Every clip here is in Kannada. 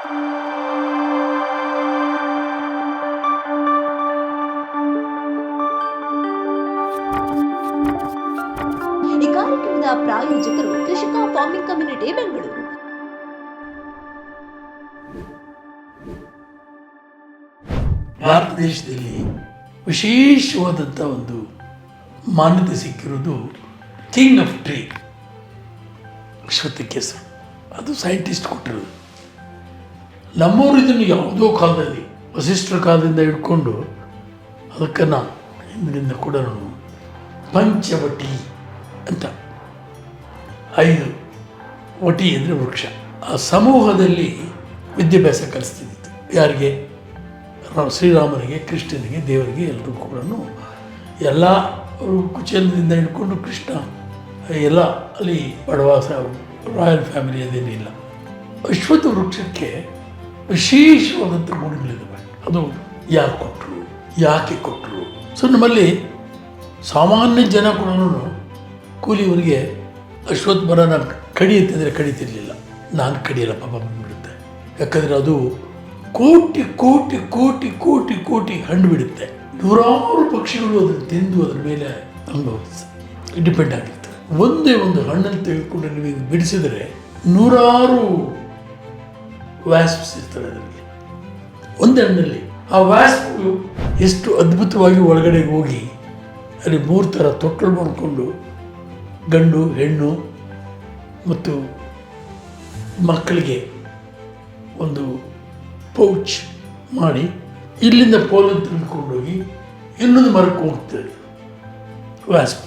ಈ ಕಾರ್ಯಕ್ರಮದ ಪ್ರಾಯೋಜಕರು ಕೃಷಿಕ ಫಾರ್ಮಿಂಗ್ ಕಮ್ಯುನಿಟಿ ಬೆಂಗಳೂರು. ಭಾರತ ದೇಶದಲ್ಲಿ ವಿಶೇಷವಾದಂಥ ಒಂದು ಮಾನ್ಯತೆ ಸಿಕ್ಕಿರೋದು ಕಿಂಗ್ ಆಫ್ ಟ್ರೀ ಅಶ್ವತ್ಥ ಕೇಸರಿ. ಅದು ಸೈಂಟಿಸ್ಟ್ ಕೊಟ್ಟಿರೋದು ನಮ್ಮವರು ಇದನ್ನು ಯಾವುದೋ ಕಾಲದಲ್ಲಿ, ವಸಿಷ್ಠರ ಕಾಲದಿಂದ ಹಿಡ್ಕೊಂಡು ಅದಕ್ಕೆ ನಾನು ಹಿಂದಿನಿಂದ ಕೂಡ ಪಂಚವಟಿ ಅಂತ. ಐದು ವಟಿ ಅಂದರೆ ವೃಕ್ಷ. ಆ ಸಮೂಹದಲ್ಲಿ ವಿದ್ಯಾಭ್ಯಾಸ ಕಲಿಸ್ತಿದ್ದಿತ್ತು. ಯಾರಿಗೆ? ಶ್ರೀರಾಮನಿಗೆ, ಕೃಷ್ಣನಿಗೆ, ದೇವರಿಗೆ ಎಲ್ಲರಿಗೂ ಕೂಡ ಎಲ್ಲ ಕುಚೇಲದಿಂದ ಹಿಡ್ಕೊಂಡು ಕೃಷ್ಣ, ಎಲ್ಲ ಅಲ್ಲಿ ಬಡವಾಸ, ರಾಯಲ್ ಫ್ಯಾಮಿಲಿ ಅದೇನಿಲ್ಲ ಅಶ್ವತ್ಥ ವೃಕ್ಷಕ್ಕೆ ವಿಶೇಷವಾದಂಥ ಗುಣಗಳಿದ್ದಾವೆ ಅದು ಯಾರು ಕೊಟ್ಟರು ಯಾಕೆ ಕೊಟ್ಟರು ಸೊ ನಮ್ಮಲ್ಲಿ ಸಾಮಾನ್ಯ ಜನ ಕೂಡ ಕೂಲಿಯವರಿಗೆ ಅಶ್ವತ್ಥ ಮರನ ಅಂತಂದರೆ ಕಡಿತಿರ್ಲಿಲ್ಲ. ನಾನು ಕಡಿಯಲ್ಲ ಪಾಪ ಬಂದ್ಬಿಡುತ್ತೆ ಯಾಕಂದರೆ ಅದು ಕೋಟಿ ಕೋಟಿ ಕೋಟಿ ಕೋಟಿ ಕೋಟಿ ಹಣ್ಣು ಬಿಡುತ್ತೆ. ನೂರಾರು ಪಕ್ಷಿಗಳು ಅದನ್ನು ತಿಂದು ಅದರ ಮೇಲೆ ಅನುಭವಿಸ್ತದೆ ಡಿಪೆಂಡ್ ಆಗಿರ್ತವೆ ಒಂದೇ ಒಂದು ಹಣ್ಣನ್ನು ತೆಗೆದುಕೊಂಡು ನೀವು ಬಿಡಿಸಿದರೆ ನೂರಾರು ವ್ಯಾಸ್ಪ್ಸ್ ಇರ್ತಾರೆ ಅದರಲ್ಲಿ. ಆ ವ್ಯಾಸ್ಪು ಎಷ್ಟು ಅದ್ಭುತವಾಗಿ ಒಳಗಡೆ ಹೋಗಿ ಅಲ್ಲಿ ಮೂರು ಥರ ತೊಟ್ಟಲು ಮಾಡಿಕೊಂಡು ಗಂಡು, ಹೆಣ್ಣು ಮತ್ತು ಮಕ್ಕಳಿಗೆ ಒಂದು ಪೌಚ್ ಮಾಡಿ ಇಲ್ಲಿಂದ ಪೋಲನ್ನು ತೆಗೆದುಕೊಂಡೋಗಿ ಇನ್ನೊಂದು ಮರಕ್ಕೆ ಹೋಗ್ತದೆ. ವ್ಯಾಸ್ಪ್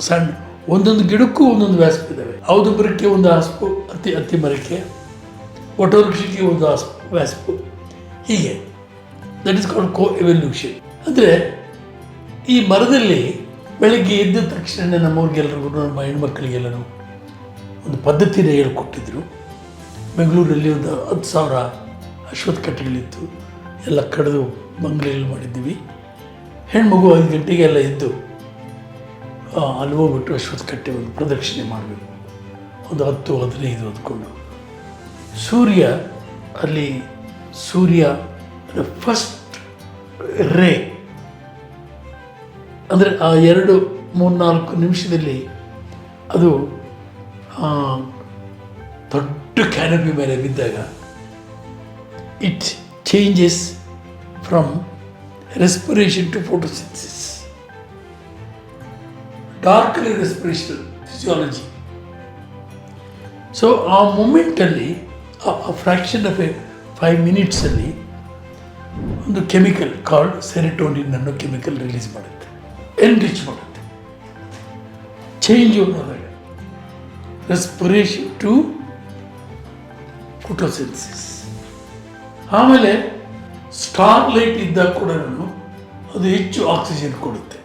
ಸಣ್ಣ. ಒಂದೊಂದು ಗಿಡಕ್ಕೂ ಒಂದೊಂದು ವ್ಯಾಸ್ಪ್ ಇದ್ದಾವೆ. ಯಾವುದು ಮರಕ್ಕೆ ಒಂದು ಆಸ್ಪು, ಅತಿ ಅತಿ ಮರಕ್ಕೆ. ವಟವೃಕ್ಷಕ್ಕೆ ಒಂದು ವ್ಯಾಸ್ಪು ಹೀಗೆ that is called co evolution ಅಂದರೆ, ಈ ಮರದಲ್ಲಿ ಬೆಳಗ್ಗೆ ಎದ್ದ ತಕ್ಷಣ ನಮ್ಮವ್ರಿಗೆಲ್ಲರಿಗೂ ನಮ್ಮ ಹೆಣ್ಮಕ್ಳಿಗೆಲ್ಲರೂ ಒಂದು ಪದ್ಧತಿನ ಹೇಳ್ಕೊಟ್ಟಿದ್ರು. ಬೆಂಗಳೂರಲ್ಲಿ ಒಂದು ಹತ್ತು ಸಾವಿರ ಅಶ್ವತ್ಥ ಕಟ್ಟೆಗಳಿತ್ತು. ಎಲ್ಲ ಕಡಿದು ಬಂಗ್ಲೆಯಲ್ಲಿ ಮಾಡಿದ್ದೀವಿ. ಹೆಣ್ಮಗು ಐದು ಗಂಟೆಗೆ ಎಲ್ಲ ಎದ್ದು ಅಲ್ಲಿ ಹೋಗ್ಬಿಟ್ಟು ಅಶ್ವತ್ಥ ಕಟ್ಟೆ ಒಂದು ಪ್ರದಕ್ಷಿಣೆ ಮಾಡಬೇಕು. ಒಂದು ಹತ್ತು, ಹದಿನೈದು ಹೊತ್ಕೊಂಡು. ಸೂರ್ಯ, ಅಲ್ಲಿ ಸೂರ್ಯ ಫಸ್ಟ್ ರೇ ಅಂದರೆ ಆ ಎರಡು ಮೂರ್ನಾಲ್ಕು ನಿಮಿಷದಲ್ಲಿ ಅದು ದೊಡ್ಡ ಕ್ಯಾನಪಿ ಮೇಲೆ ಬಿದ್ದಾಗ it changes from respiration to photosynthesis darkly respiration physiology so ಆ ಮೂಮೆಂಟಲ್ಲಿ ಆ ಫ್ರ್ಯಾಕ್ಷನ್ ಆಫ್ ಎ ಫೈವ್ ಮಿನಿಟ್ಸಲ್ಲಿ ಒಂದು ಕೆಮಿಕಲ್ ಕಾಲ್ಡ್ ಸೆರೆಟೋನಿನ್ ಅನ್ನೋ ಕೆಮಿಕಲ್ ರಿಲೀಸ್ ಮಾಡುತ್ತೆ. ಎನ್ರಿಚ್ ಮಾಡುತ್ತೆ. ಚೇಂಜ್ ಹೋದಾಗ ರೆಸ್ಪಿರೇಷನ್ ಟು ಫೋಟೋಸೆನ್ಸಿಸ್ ಆಮೇಲೆ ಸ್ಟಾರ್ ಲೈಟ್ ಇದ್ದಾಗ ಕೂಡ ಅದು ಹೆಚ್ಚು ಆಕ್ಸಿಜನ್ ಕೊಡುತ್ತೆ.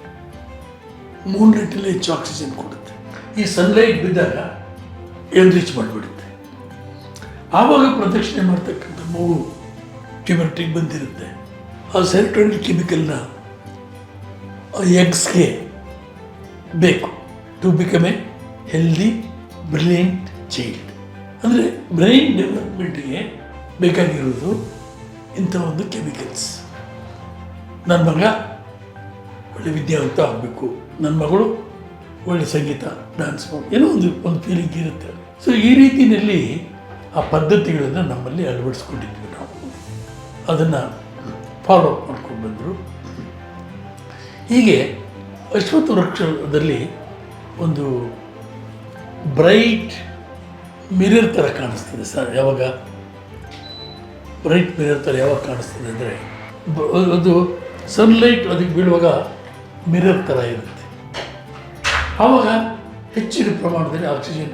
ಮೂನ್ ಲೈಟಲ್ಲಿ ಹೆಚ್ಚು ಆಕ್ಸಿಜನ್ ಕೊಡುತ್ತೆ. ಈ ಸನ್ಲೈಟ್ ಬಿದ್ದಾಗ ಎನ್ರಿಚ್ ಮಾಡಿಬಿಡುತ್ತೆ. ಆವಾಗ ಪ್ರದಕ್ಷಿಣೆ ಮಾಡ್ತಕ್ಕಂಥ ಮಗು ಟ್ಯೂಬರ್ಟಿಗೆ ಬಂದಿರುತ್ತೆ. ಆ ಸೆರಿಟೋನಿನ್ ಕೆಮಿಕಲ್ನ ಎಗ್ಸ್ಗೆ ಬೇಕು. To become a healthy brilliant child ಅಂದರೆ ಬ್ರೈನ್ ಡೆವಲಪ್ಮೆಂಟ್ಗೆ ಬೇಕಾಗಿರೋದು ಇಂಥ ಒಂದು ಕೆಮಿಕಲ್ಸ್ ನನ್ನ ಮಗ ಒಳ್ಳೆ ವಿದ್ಯಾವಂತ ಆಗಬೇಕು. ನನ್ನ ಮಗಳು ಒಳ್ಳೆ ಸಂಗೀತ ಡ್ಯಾನ್ಸ್ ಏನೋ ಒಂದು ಒಂದು ಫೀಲಿಂಗ್ ಇರುತ್ತೆ. ಸೊ ಈ ರೀತಿಯಲ್ಲಿ ಆ ಪದ್ಧತಿಗಳನ್ನು ನಮ್ಮಲ್ಲಿ ಅಳವಡಿಸ್ಕೊಂಡಿದ್ವಿ ನಾವು. ಅದನ್ನು ಫಾಲೋ ಅಪ್ ಮಾಡ್ಕೊಂಡು ಬಂದರು. ಹೀಗೆ ಅಶ್ವತ್ಥ ವೃಕ್ಷದಲ್ಲಿ ಒಂದು ಬ್ರೈಟ್ ಮಿರರ್ ಥರ ಕಾಣಿಸ್ತದೆ ಸರ್. ಯಾವಾಗ? ಬ್ರೈಟ್ ಮಿರರ್ ಥರ ಯಾವಾಗ ಕಾಣಿಸ್ತದೆ ಅಂದರೆ, ಅದು ಸನ್ಲೈಟ್ ಅದಕ್ಕೆ ಬೀಳುವಾಗ ಮಿರರ್ ಥರ ಇರುತ್ತೆ. ಆವಾಗ ಹೆಚ್ಚಿನ ಪ್ರಮಾಣದಲ್ಲಿ ಆಕ್ಸಿಜನ್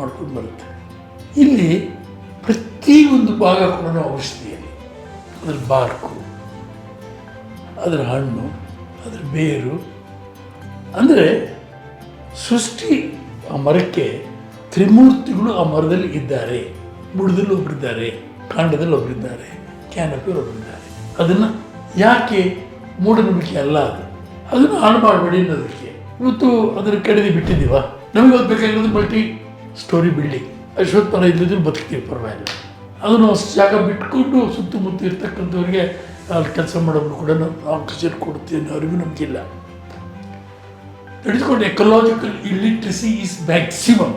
ಮಾಡ್ಕೊಂಡು ಬರುತ್ತೆ. ಇಲ್ಲಿ ಪ್ರತಿಯೊಂದು ಭಾಗ ಕೂಡ ಔಷಧಿಯಲ್ಲಿ. ಅದರ ಬಾರ್ಕು, ಅದರ ಹಣ್ಣು, ಅದರ ಬೇರು. ಅಂದರೆ ಸೃಷ್ಟಿ ಆ ಮರಕ್ಕೆ ತ್ರಿಮೂರ್ತಿಗಳು ಆ ಮರದಲ್ಲಿ ಇದ್ದಾರೆ. ಬುಡದಲ್ಲಿ ಒಬ್ಬರಿದ್ದಾರೆ ಕಾಂಡದಲ್ಲಿ ಒಬ್ಬರಿದ್ದಾರೆ ಕ್ಯಾನಪಿ ಒಬ್ಬರಿದ್ದಾರೆ ಅದನ್ನು ಯಾಕೆ ಮೂಢನಂಬಿಕೆ ಅಲ್ಲ ಅದು? ಅದನ್ನು ಹಾಳು ಮಾಡಬೇಡಿ ಅನ್ನೋದಕ್ಕೆ. ಇವತ್ತು ಅದನ್ನು ಕಡಿದು ಬಿಟ್ಟಿದ್ದೀವ. ನಮಗೆ ಓದಬೇಕಾಗಿರೋದು ಬೇಕಾಗಿರೋದು ಮಲ್ಟಿ ಸ್ಟೋರಿ ಬಿಲ್ಡಿಂಗ್ ಅಶ್ವತ್ಥ ಮರ ಇಲ್ಲದಿದ್ರು ಬದುಕ್ತೀವಿ, ಪರವಾಗಿಲ್ಲ. ಅದನ್ನು ಜಾಗ ಬಿಟ್ಕೊಂಡು ಸುತ್ತಮುತ್ತ ಇರ್ತಕ್ಕಂಥವ್ರಿಗೆ ಅಲ್ಲಿ ಕೆಲಸ ಮಾಡೋರು ಕೂಡ ನಾವು ಆಕ್ಸಿಜನ್ ಕೊಡ್ತೀವಿ ಅರಿವು ನಮಗಿಲ್ಲ. ತಿಳಿದುಕೊಂಡು ಎಕಲಾಜಿಕಲ್ ಇಲಿಟ್ರಸಿ ಈಸ್ ಮ್ಯಾಕ್ಸಿಮಮ್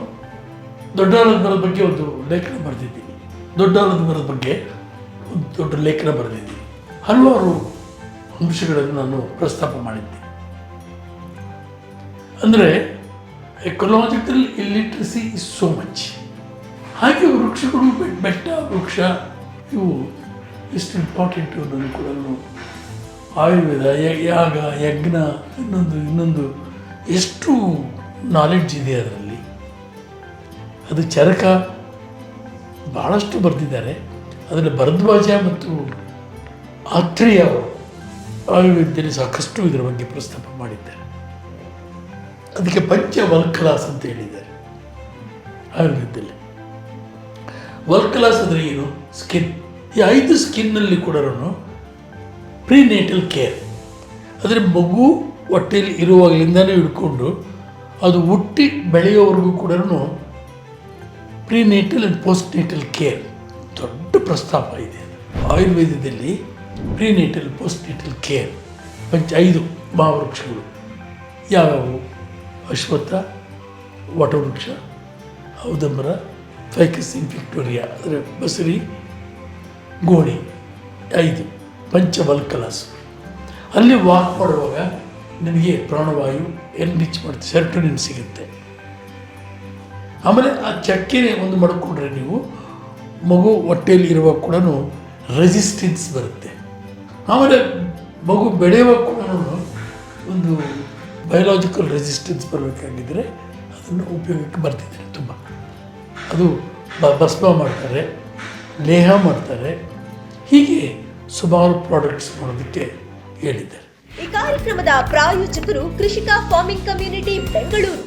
ದೊಡ್ಡಾಲದ ಮರದ ಬಗ್ಗೆ ಒಂದು ಲೇಖನ ಬರೆದಿದ್ದೀನಿ. ದೊಡ್ಡಾಲದ ಮರದ ಬಗ್ಗೆ ಒಂದು ದೊಡ್ಡ ಲೇಖನ ಬರೆದಿದ್ದೀನಿ. ಹಲವಾರು ಅಂಶಗಳನ್ನು ನಾನು ಪ್ರಸ್ತಾಪ ಮಾಡಿದ್ದೆ. ಅಂದರೆ ecological illiteracy is so much ಹಾಗೆ ವೃಕ್ಷಗಳು ಬೆಟ್ಟ ವೃಕ್ಷ, ಇವು ಎಷ್ಟು ಇಂಪಾರ್ಟೆಂಟು ಅನ್ನೋದು ಕೂಡ ಆಯುರ್ವೇದ ಯಾಗ, ಯಜ್ಞ, ಇನ್ನೊಂದು ಇನ್ನೊಂದು ಎಷ್ಟು ನಾಲೆಡ್ಜ್ ಇದೆ ಅದರಲ್ಲಿ. ಅದು ಚರಕ ಭಾಳಷ್ಟು ಬರೆದಿದ್ದಾರೆ. ಅದರಲ್ಲಿ ಭರದ್ವಾಜ ಮತ್ತು ಆತ್ರೇಯ ಆಯುರ್ವೇದದಲ್ಲಿ ಸಾಕಷ್ಟು ಇದರ ಬಗ್ಗೆ ಪ್ರಸ್ತಾಪ ಮಾಡಿದ್ದಾರೆ. ಅದಕ್ಕೆ ಪಂಚ ವಲ್ಕಲಾಸ್ ಅಂತ ಹೇಳಿದ್ದಾರೆ ಆಯುರ್ವೇದದಲ್ಲಿ. ವಲ್ಕಲಾಸ್ ಅಂದರೆ ಏನು? ಸ್ಕಿನ್ ಈ ಐದು ಸ್ಕಿನ್ನಲ್ಲಿ ಕೂಡ ಪ್ರೀನೇಟಲ್ ಕೇರ್ ಅಂದರೆ ಮಗು ಹೊಟ್ಟೆಯಲ್ಲಿ ಇರುವಾಗಲಿಂದನೇ ಹಿಡ್ಕೊಂಡು ಅದು ಹುಟ್ಟಿ ಬೆಳೆಯೋವರೆಗೂ ಕೂಡ prenatal and postnatal care ದೊಡ್ಡ ಪ್ರಸ್ತಾಪ ಇದೆ. ಆಯುರ್ವೇದದಲ್ಲಿ ಪ್ರೀನೇಟಲ್ ಪೋಸ್ಟ್ ನೇಟಲ್ ಕೇರ್ ಪಂಚ ಐದು ಮಹಾವೃಕ್ಷಗಳು. ಯಾವ್ಯಾವು? ಅಶ್ವತ್ಥ, ವಟವೃಕ್ಷ, ಔದಂಬರ ಫೈಕಸ್ ಇನ್ಫಿಕ್ಟೋರಿಯಾ ಅಂದರೆ ಬಸರಿ ಗೋಣಿ ಐದು ಪಂಚವಲ್ಕಲಾಸ್ ಅಲ್ಲಿ ವಾಕ್ ಮಾಡುವಾಗ ನಿಮಗೆ ಪ್ರಾಣವಾಯು ಎನ್ರಿಚ್ ಮಾಡುತ್ತೆ? ಸೆರ್ಟೋನಿನ್ ಸಿಗುತ್ತೆ. ಆಮೇಲೆ ಆ ಚಕ್ಕೆನೆ ಒಂದು ಮಾಡಿಕೊಂಡ್ರೆ ನೀವು ಮಗು ಹೊಟ್ಟೆಯಲ್ಲಿ ಇರುವಾಗ ಕೂಡ ರೆಸಿಸ್ಟೆನ್ಸ್ ಬರುತ್ತೆ. ಆಮೇಲೆ ಮಗು ಬೆಳೆಯುವಾಗ ಕೂಡ ಒಂದು ಬಯೋಲಾಜಿಕಲ್ ರೆಸಿಸ್ಟೆನ್ಸ್ ಬರಬೇಕಾಗಿದ್ದರೆ ಅದನ್ನು ಉಪಯೋಗಕ್ಕೆ ಬರ್ತಿದ್ದಾರೆ ತುಂಬ. ಅದು ಭಸ್ಮ ಮಾಡ್ತಾರೆ, ಲೇಹ ಮಾಡ್ತಾರೆ, ಹೀಗೆ ಸುಮಾರು ಪ್ರಾಡಕ್ಟ್ಸ್ ಮಾಡೋದಕ್ಕೆ ಹೇಳಿದ್ದಾರೆ. ಈ ಕಾರ್ಯಕ್ರಮದ ಪ್ರಾಯೋಜಕರು ಕೃಷಿಕ ಫಾರ್ಮಿಂಗ್ ಕಮ್ಯುನಿಟಿ ಬೆಂಗಳೂರು.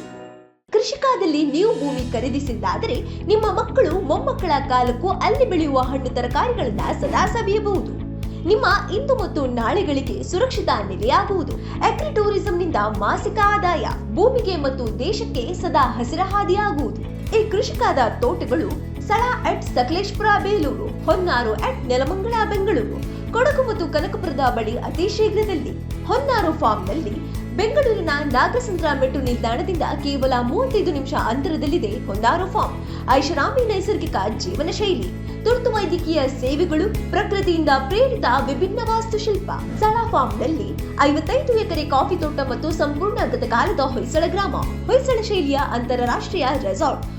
ಕೃಷಿಕಾದಲ್ಲಿ ನೀವು ಭೂಮಿ ಖರೀದಿಸಿದ್ದಾದರೆ ನಿಮ್ಮ ಮಕ್ಕಳು ಮೊಮ್ಮಕ್ಕಳ ಕಾಲಕ್ಕೂ ಅಲ್ಲಿ ಬೆಳೆಯುವ ಹಣ್ಣು ತರಕಾರಿಗಳನ್ನ ಸದಾ ಸವಿಯಬಹುದು. ನಿಮ್ಮ ಇಂದು ಮತ್ತು ನಾಳೆಗಳಿಗೆ ಸುರಕ್ಷಿತ ನೆಲೆಯಾಗುವುದು. ಅಗ್ರಿ ಟೂರಿಸಂನಿಂದ ಮಾಸಿಕ ಆದಾಯ ಭೂಮಿಗೆ ಮತ್ತು ದೇಶಕ್ಕೆ ಸದಾ ಹಸಿರ ಹಾದಿಯಾಗುವುದು. ಈ ಕೃಷಿಕಾದ ತೋಟಗಳು ಸ್ಥಳ ಅಟ್ ಸಕಲೇಶ್ಪುರ, ಬೇಲೂರು, ಹೊನ್ನಾರು ಅಟ್ ನೆಲಮಂಗಲ, ಬೆಂಗಳೂರು. ಕೊಡಗು ಮತ್ತು ಕನಕಪುರದ ಬಳಿ ಅತಿ ಶೀಘ್ರದಲ್ಲಿ ಹೊನ್ನಾರು ಫಾರ್ಮ್ನಲ್ಲಿ ಬೆಂಗಳೂರಿನ ನಾಗಸಂದ್ರ ಮೆಟ್ಟು ನಿಲ್ದಾಣದಿಂದ ಕೇವಲ ಮೂವತ್ತೈದು ನಿಮಿಷ ಅಂತರದಲ್ಲಿದೆ ಹೊನ್ನಾರು ಫಾರ್ಮ್. ಐಷಾರಾಮಿ ನೈಸರ್ಗಿಕ ಜೀವನ ಶೈಲಿ, ತುರ್ತು ವೈದ್ಯಕೀಯ ಸೇವೆಗಳು, ಪ್ರಕೃತಿಯಿಂದ ಪ್ರೇರಿತ ವಿಭಿನ್ನ ವಾಸ್ತುಶಿಲ್ಪ. ಸಳ ಫಾರ್ಮ್ನಲ್ಲಿ ಐವತ್ತೈದು ಎಕರೆ ಕಾಫಿ ತೋಟ ಮತ್ತು ಸಂಪೂರ್ಣ ಗತಕಾಲದ ಹೊಯ್ಸಳ ಗ್ರಾಮ, ಹೊಯ್ಸಳ ಶೈಲಿಯ ಅಂತಾರಾಷ್ಟ್ರೀಯ ರೆಸಾರ್ಟ್